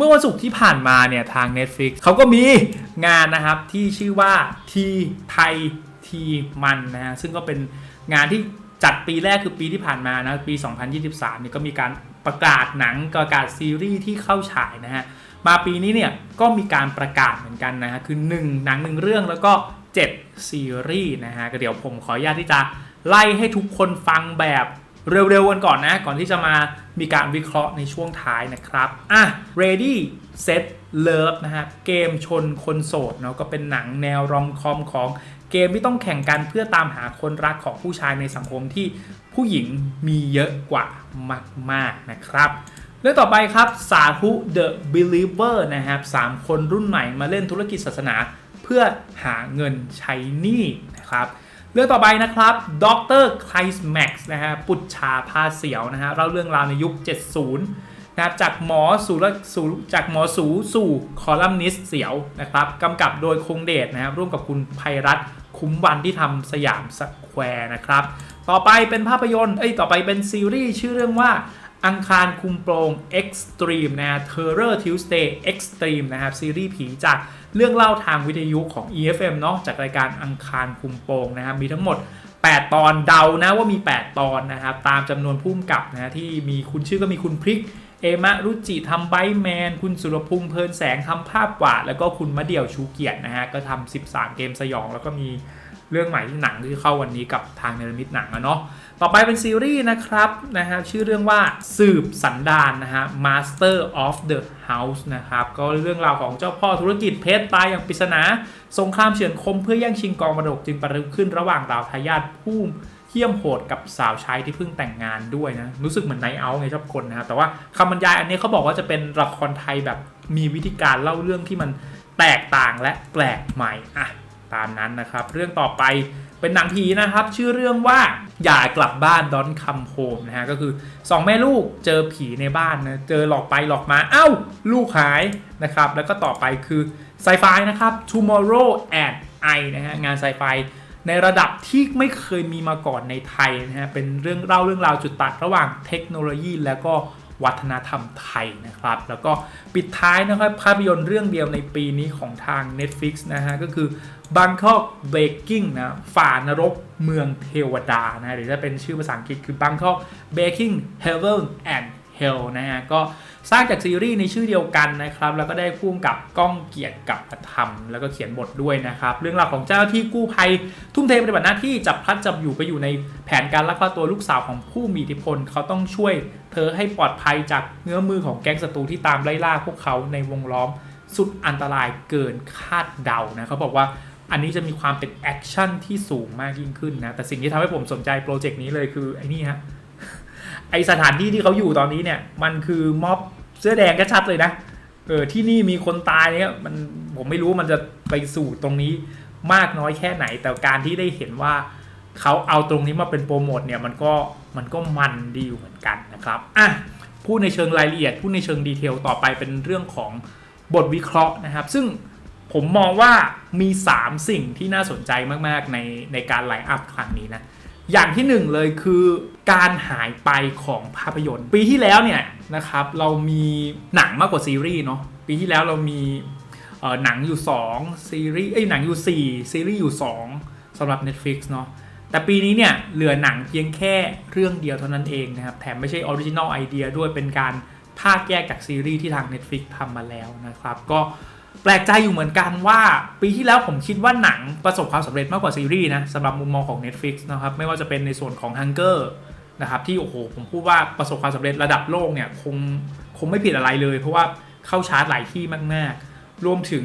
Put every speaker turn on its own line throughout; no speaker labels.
เมื่อวันศุกร์ที่ผ่านมาเนี่ยทาง Netflix เขาก็มีงานนะครับที่ชื่อว่าทีไทยทีมันนะฮะซึ่งก็เป็นงานที่จัดปีแรกคือปีที่ผ่านมานะปี 2023เนี่ยก็มีการประกาศหนังประกาศซีรีส์ที่เข้าฉายนะฮะมาปีนี้เนี่ยก็มีการประกาศเหมือนกันนะฮะคือ 1 หนังหนึ่งเรื่องแล้วก็ 7 ซีรีส์นะฮะก็เดี๋ยวผมขออนุญาตที่จะไล่ให้ทุกคนฟังแบบเร็วๆกันก่อนนะ ก่อนที่จะมา มีการวิเคราะห์ในช่วงท้ายนะครับอะ ready set love นะฮะเกมชนคนโสดเนาะก็เป็นหนังแนวรอมคอมของเกมที่ต้องแข่งกันเพื่อตามหาคนรักของผู้ชายในสังคมที่ผู้หญิงมีเยอะกว่ามาก ๆ นะครับเรื่องต่อไปครับสาธุ The Believer นะครับสามคนรุ่นใหม่มาเล่นธุรกิจศาสนา เพื่อหาเงินใช้หนี้นะครับ เรื่องต่อไปนะครับดรไคลส์แม็กซ์นะฮะปุจชาพาเสียวนะฮะเล่าเรื่องราวในยุค 70นะครับจากหมอสู่สู่จากหมอสูสู่คอลัมนิสต์เสียวนะครับกำกับโดยคงเดชนะครับร่วมกับคุณภัยรัตคุ้มวันที่ทำสยามสแควร์นะครับ ต่อไปเป็นภาพยนตร์เอ้ยต่อไปเป็นซีรีส์ชื่อเรื่องว่า อังคารคุมโปรง Extreme นะฮะ Terror Tuesday Extreme นะครับซีรีส์ผีจากเรื่องเล่าทางวิทยุของ EFM เนาะจากรายการอังคารคุมโปรงนะครับมีทั้งหมด 8 ตอนเดานะว่ามี 8 ตอนนะครับตามจำนวนผู้กำกับนะที่มีคุณชื่อก็มีคุณพริก เอมะรุจิทำไบแมน คุณสุรพุงษ์เพลินแสงทำภาพกวาดแล้วก็คุณมะเดี่ยวชูเกียรตินะฮะก็ทำ13 เกมสยองแล้วก็มี เรื่องใหม่ที่หนังที่เข้าวันนี้กับทางเนรมิตหนังอะเนาะต่อไปเป็นซีรีส์นะครับนะฮะชื่อเรื่องว่าสืบสันดานนะฮะ Master of the House นะครับก็เรื่องราวของเจ้าพ่อธุรกิจเพชรตายอย่างปริศนาสงครามเฉือนคมเพื่อแย่งชิงกองมรดกจึงประทุขึ้นระหว่างดาวทายาทผู้เยี่ยมโหดกับสาวใช้ที่เพิ่งแต่งงานด้วยนะ รู้สึกเหมือนไนเอาไงชอบคนนะครับแต่ว่าคำบรรยายอันนี้เขาบอกว่าจะเป็นละครไทยแบบมีวิธีการเล่าเรื่องที่มันแตกต่างและแปลกใหม่อะ ตามนั้นนะครับ เรื่องต่อไปเป็นหนังผีนะครับ ชื่อเรื่องว่าอย่ากลับบ้านดอนคัมโฮมนะฮะก็คือ2แม่ลูกเจอผีในบ้านนะเจอหลอกไปหลอกมาเอ้า ลูกหายนะครับ แล้วก็ต่อไปคือไซไฟนะครับ Tomorrow and I นะฮะงานไซไฟในระดับที่ไม่เคยมีมาก่อนในไทยนะฮะเป็นเรื่องเล่าเรื่องราวจุดตัดระหว่างเทคโนโลยีและก็ วัฒนธรรมไทยนะครับ แล้วก็ปิดท้ายนะครับภาพยนตร์เรื่องเดียวในปีนี้ของทาง Netflix นะฮะ ก็คือ Bangkok Breaking นะฝ่านรกเมืองเทวดานะหรือถ้าเป็นชื่อภาษาอังกฤษคือ Bangkok Breaking Heaven and Hell นะฮะก็สร้างจากซีรีส์ในชื่อเดียวกันนะครับ แล้วก็ได้พ่วงกับก้องเกียรติกับธรรม แล้วก็เขียนบทด้วยนะครับ เรื่องราวของเจ้าหน้าที่กู้ภัย ทุ่มเทปฏิบัติหน้าที่จับพลัดจับอยู่ไปอยู่ในแผนการลักพาตัวลูกสาวของผู้มีอิทธิพล เขาต้องช่วยเธอให้ปลอดภัยจากเงื้อมือของแก๊งศัตรูที่ตามไล่ล่าพวกเขาในวงล้อมสุดอันตรายเกินคาดเดานะเขาบอกว่าอันนี้จะมีความเป็นแอคชั่นที่สูงมากยิ่งขึ้นนะแต่สิ่งที่ทำให้ผมสนใจโปรเจกต์นี้เลยคือไอ้นี่ฮะ ไอสถานที่ที่เขาอยู่ตอนนี้เนี่ย มันคือม็อบเสื้อแดงก็ชัดเลยนะเออที่นี่มีคนตายเนี่ยมันผมไม่รู้มันจะไปสู่ตรงนี้มากน้อยแค่ไหน แต่การที่ได้เห็นว่าเขาเอาตรงนี้มาเป็นโปรโมทเนี่ยมันก็มันก็มันดีอยู่เหมือนกันนะครับอะพูดในเชิงรายละเอียดพูดในเชิงดีเทลต่อไปเป็นเรื่องของบทวิเคราะห์นะครับ ซึ่งผมมองว่ามี 3 สิ่งที่น่าสนใจมาก ๆ ในในการไลฟ์อัพครั้งนี้นะ อย่างที่หนึ่งเลยคือการหายไปของภาพยนตร์ ปีที่แล้วเนี่ยนะครับเรามีหนังมากกว่าซีรีส์เนาะปีที่แล้วเรามีหนังอยู่ 2 ซีรีส์เอ้ยหนังอยู่ 4 ซีรีส์อยู่ 2สำหรับ Netflix เนาะแต่ปีนี้เนี่ยเหลือหนังเพียงแค่เรื่องเดียวเท่านั้นเองนะครับ แถมไม่ใช่ออริจินอลไอเดียด้วยเป็นการภาคแยกจากซีรีส์ที่ทาง Netflix ทำมาแล้วนะครับ ก็ แปลกใจอยู่เหมือนกันว่า ปีที่แล้วผมคิดว่าหนังประสบความสำเร็จมากกว่าซีรีส์นะสำหรับมุมมองของ Netflix นะครับไม่ว่าจะเป็นในส่วนของ Hunger นะครับที่โอ้โหผมพูดว่าประสบความสำเร็จระดับโลกเนี่ยคงคงไม่ผิดอะไรเลย เพราะว่าเข้าชาร์ตหลายที่มากๆ รวมถึง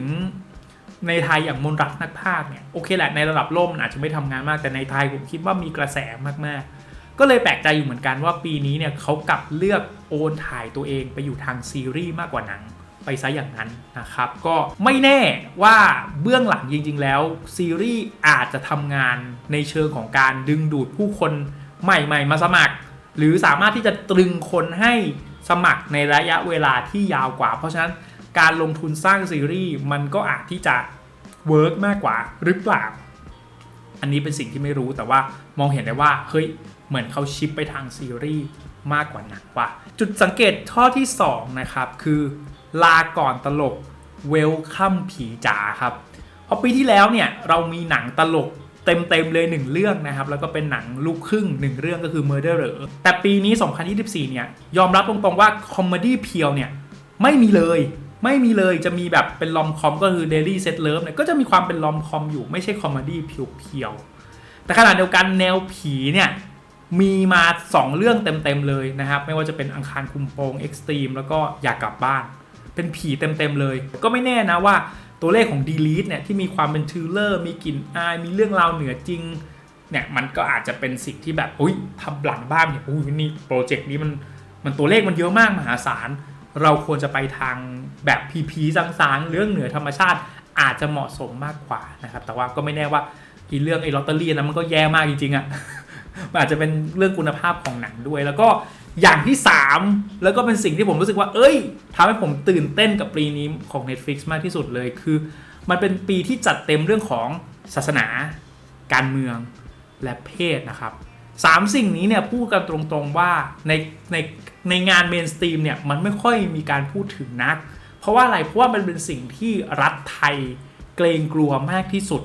ในไทยอย่างมนรักนักภาคเนี่ยโอเคแหละในระดับโลกมันอาจจะไม่ทำงานมากแต่ในไทยผมคิดว่ามีกระแสมากๆ ก็เลยแปลกใจอยู่เหมือนกันว่าปีนี้เนี่ยเขากลับเลือกโอนถ่ายตัวเองไปอยู่ทางซีรีส์มากกว่าหนัง ไปซะอย่างนั้นนะครับ ก็ไม่แน่ว่าเบื้องหลังจริง ๆ แล้ว ซีรีส์อาจจะทำงานในเชิงของการดึงดูดผู้คนใหม่ ๆ มาสมัคร หรือสามารถที่จะตรึงคนให้สมัครในระยะเวลาที่ยาวกว่า เพราะฉะนั้นการลงทุนสร้างซีรีส์มันก็อาจที่จะเวิร์กมากกว่าหรือเปล่า อันนี้เป็นสิ่งที่ไม่รู้แต่ว่ามองเห็นได้ว่าเฮ้ยเหมือนเขาชิปไปทางซีรีส์มากกว่าหนังว่ะจุดสังเกตข้อที่ 2 นะครับ คือ ลาก่อนตลกเวลคัมผีจ๋าครับเพราะปีที่แล้วเนี่ยเรามีหนังตลกเต็มๆเลยหนึ่งเรื่องนะครับ แล้วก็เป็นหนังลูกครึ่งหนึ่งเรื่องก็คือ Murderer แต่ปีนี้ 2024 เนี่ย ยอมรับตรงๆว่าคอมเมดี้เพียวเนี่ย ไม่มีเลย ไม่มีเลยจะมีแบบเป็นลอมคอมก็คือ Daily Set Love เนี่ยก็จะมีความเป็นลอมคอมอยู่ไม่ใช่คอมเมดี้เพียวๆแต่ขณะเดียวกันแนวผีเนี่ยมีมา 2 เรื่องเต็มๆเลยนะครับ ไม่ว่าจะเป็นอังคารคุมโปง Extreme แล้วก็อยากกลับบ้าน เป็นผีเต็มๆเลย ก็ไม่แน่นะว่าตัวเลขของ Delete เนี่ยที่มีความเป็นทิลเลอร์มีกลิ่นอายมีเรื่องราวเหนือจริงเนี่ยมันก็อาจจะเป็นสิ่งที่แบบอุ้ยทำหลังบ้านเนี่ยอุ้ยนี่โปรเจกต์นี้มันมันตัวเลขมันเยอะมากมหาศาล เราควรจะไปทางแบบพีพีสางๆเรื่องเหนือธรรมชาติอาจจะเหมาะสมมากกว่านะครับ แต่ว่าก็ไม่แน่ว่าอีเรื่องไอ้ลอตเตอรี่นะมันก็แย่มากจริงๆอะ่ะมันอาจจะเป็นเรื่องคุณภาพของหนังด้วย แล้วก็ อย่างที่ 3 แล้วก็เป็นสิ่งที่ผมรู้สึกว่า เอ้ยทำให้ผมตื่นเต้นกับปีนี้ของ Netflix มากที่สุดเลยคือ มันเป็นปีที่จัดเต็มเรื่องของศาสนา การเมืองและเพศนะครับสามสิ่งนี้เนี่ยพูดกันตรงๆว่าในในในงานเมนสตรีมเนี่ยมันไม่ค่อยมีการพูดถึงนัก เพราะว่าอะไรเพราะว่ามันเป็นสิ่งที่รัฐไทยเกรงกลัวมากที่สุด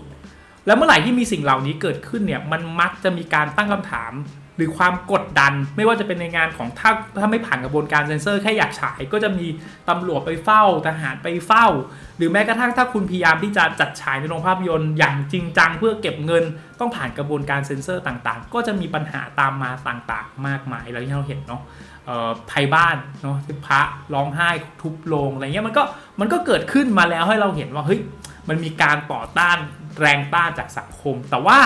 แล้วเมื่อไหร่ที่มีสิ่งเหล่านี้เกิดขึ้นเนี่ยมันมักจะมีการตั้งคำถาม หรือความกดดันไม่ว่าจะเป็นในงานของถ้าถ้าไม่ผ่านกระบวนการเซ็นเซอร์แค่อยากฉายก็จะมีตำรวจไปเฝ้าทหารไปเฝ้า หรือแม้กระทั่งถ้าคุณพยายามที่จะจัดฉายในโรงภาพยนตร์อย่างจริงจังเพื่อเก็บเงิน ต้องผ่านกระบวนการเซ็นเซอร์ต่างๆ ก็จะมีปัญหาตามมาต่างๆ มากมายแล้วที่เราเห็นเนาะเอ่อไทยบ้านเนาะที่พระร้องไห้ทุบโรงอะไรเงี้ยมันก็มันก็เกิดขึ้นมาแล้วให้เราเห็นว่าเฮ้ยมันมีการต่อต้านแรงต้านจากสังคม แต่ว่า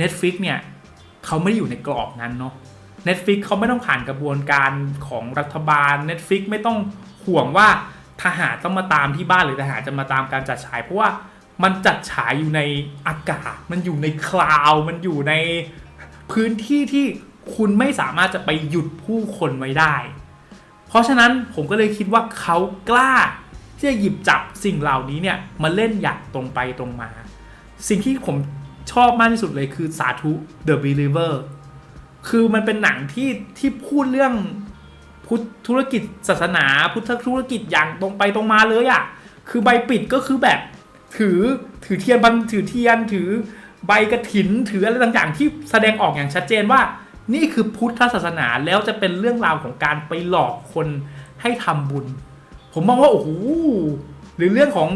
Netflix เนี่ย เขาไม่ได้อยู่ในกรอบนั้นเนาะ Netflix เขาไม่ต้องผ่านกระบวนการของรัฐบาล Netflix ไม่ต้องห่วงว่าทหารต้องมาตามที่บ้านหรือทหารจะมาตามการจัดฉาย เพราะว่ามันจัดฉายอยู่ในอากาศ มันอยู่ในคลาวมันอยู่ในพื้นที่ที่คุณไม่สามารถจะไปหยุดผู้คนไว้ได้ เพราะฉะนั้นผมก็เลยคิดว่าเขากล้าที่จะหยิบจับสิ่งเหล่านี้เนี่ยมาเล่นอย่างตรงไปตรงมา สิ่งที่ผม ชอบมากที่สุดเลยคือสาธุ The Believer คือมันเป็นหนังที่ที่พูดเรื่องพุทธธุรกิจศาสนา พุทธธุรกิจอย่างตรงไปตรงมาเลยอะ่ะ คือใบปิดก็คือแบบถือถือเทียนบันถือเทียนถือใบกระถินถืออะไรต่างๆ ที่แสดงออกอย่างชัดเจนว่า นี่คือพุทธศาสนาแล้วจะเป็นเรื่องราวของการไปหลอกคนให้ทำบุญ ผมมองว่าโอ้โหหรือเรื่องของ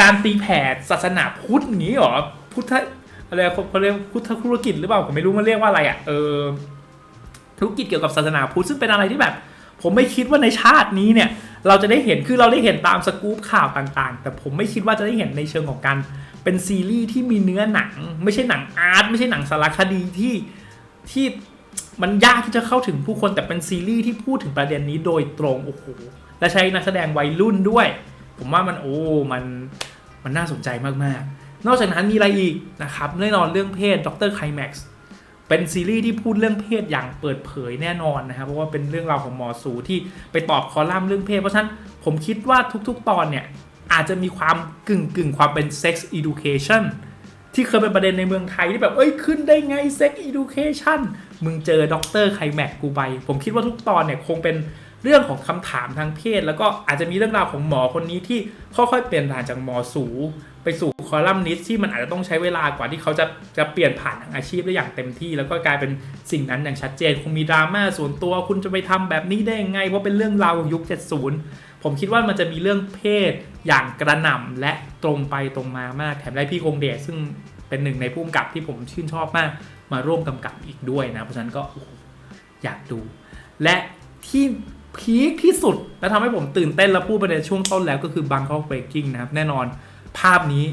การตีแผ่ศาสนาพุทธงนี้เหรอพุทธ อะไรเขาเรียกพุทธธุรกิจหรือเปล่าผมไม่รู้มันเรียกว่าอะไรอะเออธุรกิจเกี่ยวกับศาสนาพุทธซึ่งเป็นอะไรที่แบบ ผมไม่คิดว่าในชาตินี้เนี่ย เราจะได้เห็นคือเราได้เห็นตามสกู๊ปข่าวต่างๆ แต่ผมไม่คิดว่าจะได้เห็นในเชิงของการเป็นซีรีส์ที่มีเนื้อหนัง ไม่ใช่หนังอาร์ตไม่ใช่หนังสารคดีที่ที่มันยากที่จะเข้าถึงผู้คนแต่เป็นซีรีส์ที่พูดถึงประเด็นนี้โดยตรงโอ้โหและใช้นักแสดงวัยรุ่นด้วย ผมว่ามันโอ้มันมันน่าสนใจมากๆ นอกจากนั้นมีอะไรอีกนะครับแน่นอนเรื่องเพศดรไคลแม็กซ์เป็นซีรีส์ที่พูดเรื่องเพศอย่างเปิดเผยแน่นอนนะครับเพราะว่าเป็นเรื่องราวของหมอสูที่ไปตอบคอลัมน์เรื่องเพศ เพราะฉะนั้นผมคิดว่าทุกๆ ตอนเนี่ยอาจจะมีความกึ่งกึ่งๆความเป็น sex education ที่เคยเป็นประเด็นในเมืองไทยที่แบบ เอ้ย ขึ้นได้ไง sex education มึงเจอด็อกเตอร์ไคลแม็กกูไป ผมคิดว่าทุกตอนเนี่ยคงเป็น เรื่องของคำถามทางเพศ แล้วก็อาจจะมีเรื่องราวของหมอคนนี้ที่ค่อยๆเปลี่ยนผ่านจากหมอสูไปสู่คอลัมนิสที่มันอาจจะต้องใช้เวลากว่าที่เขาจะจะเปลี่ยนผ่านทางอาชีพได้อย่างเต็มที่ แล้วก็กลายเป็นสิ่งนั้นอย่างชัดเจนคงมีดราม่าส่วนตัวคุณจะไปทำแบบนี้ได้ยังไงเพราะเป็นเรื่องราวของยุค 70 ผมคิดว่ามันจะมีเรื่องเพศอย่างกระหน่ำและตรงไปตรงมามากแถมได้พี่คงเดชซึ่งเป็นหนึ่งในผู้กำกับที่ผมชื่นชอบมากมาร่วมกำกับอีกด้วยนะเพราะฉะนั้นก็อยากดู และที่ พีคที่สุด และทำให้ผมตื่นเต้นและพูดไปในช่วงต้นแล้วก็คือ Bangkok Breaking นะครับ แน่นอนภาพนี้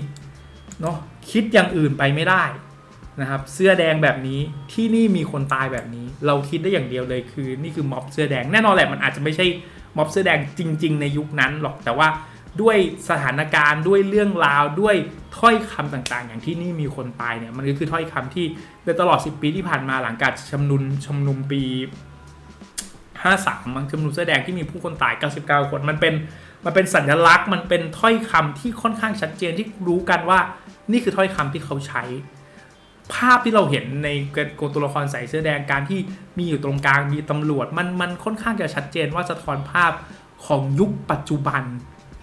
เนาะคิดอย่างอื่นไปไม่ได้นะครับ เสื้อแดงแบบนี้ที่นี่มีคนตายแบบนี้ เราคิดได้อย่างเดียวเลยคือ นี่คือม็อบเสื้อแดงแน่นอนแหละมันอาจจะไม่ใช่ม็อบเสื้อแดงจริง ๆ ในยุคนั้นหรอกแต่ว่าด้วยสถานการณ์ด้วยเรื่องราวด้วยถ้อยคำต่างๆ อย่างที่นี่มีคนตายเนี่ยมันก็คือถ้อยคำที่ในตลอด 10 ปีที่ผ่านมาหลังการชุมนุมชุมนุมปี 53มันชุมนุมเสื้อแดงที่มีผู้คนตาย 99 คน มันเป็นมันเป็นสัญลักษณ์ มันเป็นถ้อยคำที่ค่อนข้างชัดเจนที่รู้กันว่า นี่คือถ้อยคำที่เขาใช้ ภาพที่เราเห็นในกตัวละครใส่เสื้อแดงการที่มีอยู่ตรงกลางมีตำรวจ มันมันค่อนข้างจะชัดเจนว่าสะท้อนภาพของยุคปัจจุบัน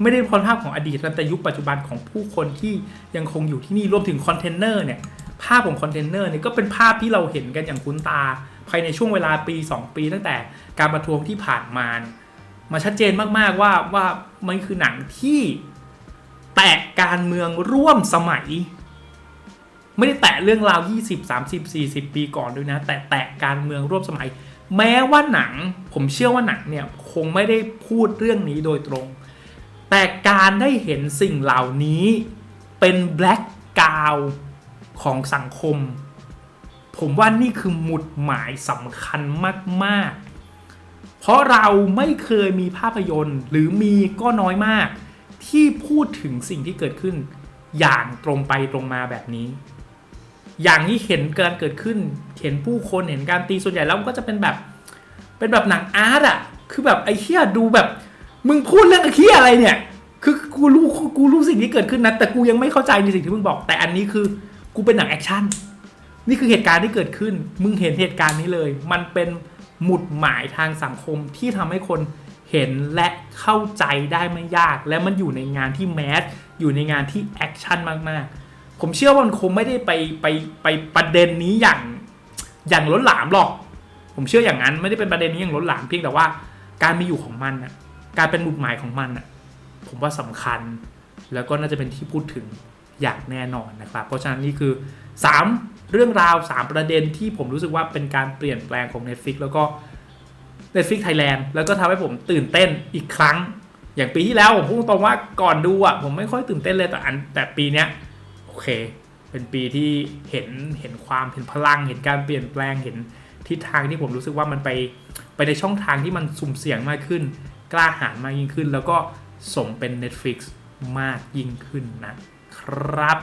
ไม่ได้เป็นภาพของอดีตแต่ยุคปัจจุบันของผู้คนที่ยังคงอยู่ที่นี่รวมถึงคอนเทนเนอร์เนี่ยภาพของคอนเทนเนอร์เนี่ยก็เป็นภาพที่เราเห็นกันอย่างคุ้นตา ภายในช่วงเวลาปี 2 ปี ตั้งแต่การประท้วงที่ผ่านมามาชัดเจนมากๆว่าว่ามันคือหนังที่แตะการเมืองร่วมสมัย ไม่ได้แตะเรื่องราว 20 30 40 ปีก่อนด้วยนะ แต่แตะการเมืองร่วมสมัย แม้ว่าหนังผมเชื่อว่าหนังเนี่ยคงไม่ได้พูดเรื่องนี้โดยตรง แต่การได้เห็นสิ่งเหล่านี้เป็นแบล็กกราวของสังคม ผมว่านี่คือหมุดหมายสำคัญมากๆ เพราะเราไม่เคยมีภาพยนตร์หรือมีก็น้อยมาก ที่พูดถึงสิ่งที่เกิดขึ้น อย่างตรงไปตรงมาแบบนี้ อย่างที่เห็นการเกิดขึ้น เห็นผู้คนเห็นการตีส่วนใหญ่แล้วมันก็จะเป็นแบบ เป็นแบบหนังอาร์ตอะคือแบบไอ้เหี้ยดูแบบ มึงพูดเรื่องไอ้เหี้ยอะไรเนี่ย คือกูรู้กูรู้สิ่งที่เกิดขึ้นนะแต่กูยังไม่เข้าใจในสิ่งที่มึงบอก แต่อันนี้คือกูเป็นหนังแอคชั่น นี่คือเหตุการณ์ที่เกิดขึ้น มึงเห็นเหตุการณ์นี้เลย มันเป็นหมุดหมายทางสังคมที่ทำให้คนเห็นและเข้าใจได้ไม่ยาก และมันอยู่ในงานที่แมสอยู่ในงานที่แอคชั่นมากๆ ผมเชื่อว่ามันคงไม่ได้ไปไปไปประเด็นนี้อย่างอย่างล้นหลามหรอก ผมเชื่ออย่างนั้นไม่ได้เป็นประเด็นนี้อย่างล้นหลามเพียงแต่ว่า การมีอยู่ของมันน่ะการเป็นหมุดหมายของมันน่ะผมว่าสำคัญแล้วก็น่าจะเป็นที่พูดถึงอย่างแน่นอนนะครับ เพราะฉะนั้นนี่คือ 3 เรื่องราว 3 ประเด็นที่ผมรู้สึกว่าเป็นการเปลี่ยนแปลงของ Netflix แล้วก็ Netflix Thailand แล้วก็ทำให้ผมตื่นเต้นอีกครั้ง อย่างปีที่แล้วผมพูดตรงว่าก่อนดูอะผมไม่ค่อยตื่นเต้นเลยแต่อันแต่ปีเนี้ยโอเค เป็นปีที่เห็นเห็นความเห็นพลัง เห็นการเปลี่ยนแปลงเห็นทิศทางที่ผมรู้สึกว่ามันไปไปในช่องทางที่มันสุ่มเสี่ยงมากขึ้น กล้าหาญมากยิ่งขึ้น แล้วก็สมเป็น Netflix มากยิ่งขึ้นนะครับ